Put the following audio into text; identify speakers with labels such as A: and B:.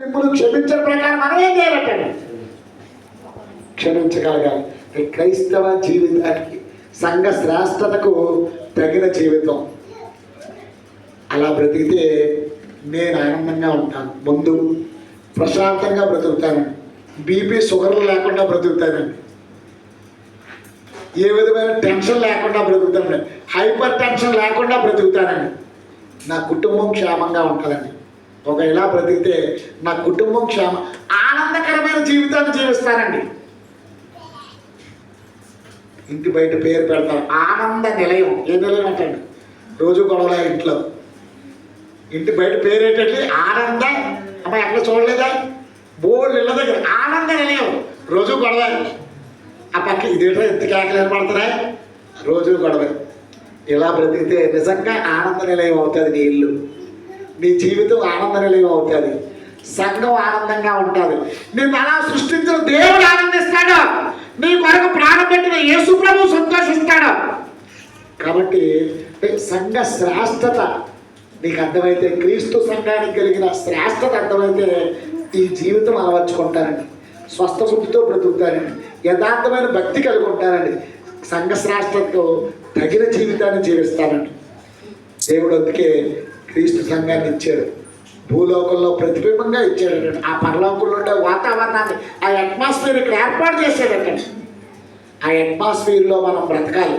A: ఇప్పుడు క్షమించే ప్రకారం మనం ఏం చేయాలంటే క్షమించగలగాలి. క్రైస్తవ జీవితానికి సంఘ శ్రేష్టతకు తగిన జీవితం. అలా బ్రతికితే నేను ఆనందంగా ఉంటాను. ముందు ప్రశాంతంగా బ్రతుకుతాను. బీపీ షుగర్లు లేకుండా బ్రతుకుతానండి ఏ విధమైన టెన్షన్ లేకుండా బ్రతుకుతానండి హైపర్ టెన్షన్ లేకుండా బ్రతుకుతానండి నా కుటుంబం క్షేమంగా ఉంటుందండి. ఒక ఇలా బ్రతికితే నా కుటుంబం క్షేమ ఆనందకరమైన జీవితాన్ని జీవిస్తానండి. ఇంటి బయట పేరు పెడతారు ఆనంద నిలయం. ఏ నిలయం అంటండి రోజు గొడవలే ఇంట్లో. ఇంటి బయట పేరు ఏంటంటే ఆనంద. అమ్మ ఎక్కడ చూడలేదా? బోర్డు ఇళ్ళ దగ్గర. ఆనంద నిలయం. రోజు గొడవ. ఆ పక్క ఇదేటో ఎంత కేకలు పడతారా రోజు గొడవ. ఇలా బ్రతికితే నిజంగా ఆనంద నిలయం అవుతుంది నీ ఇల్లు. నీ జీవితం ఆనంద అవుతుంది సంఘం ఆనందంగా ఉంటుంది. నిన్ను అలా సృష్టించిన దేవుడు ఆనందిస్తాడు. నీ కొరకు ప్రాణం పెట్టిన యేసు ప్రభు సంతోషిస్తాడు. కాబట్టి సంఘ శ్రేష్టత నీకు అర్థమైతే క్రీస్తు సంఘానికి కలిగిన శ్రేష్టత అర్థమైతే ఈ జీవితం అలవర్చుకుంటారండి. స్వస్థ బుద్ధితో బ్రతుకుతారండి. యథార్థమైన భక్తి కలిగి ఉంటారండి. సంఘ శ్రేష్టతో తగిన జీవితాన్ని జీవిస్తారండి. దేవుడు అందుకే క్రీస్తు సంఘాన్ని ఇచ్చాడు. భూలోకంలో ప్రతిబింబంగా ఇచ్చాడు. ఆ పరలోకంలో ఉండే వాతావరణాన్ని ఆ అట్మాస్ఫియర్ ఇక్కడ ఏర్పాటు చేశాడట ఆ అట్మాస్ఫియర్లో మనం బ్రతకాలి.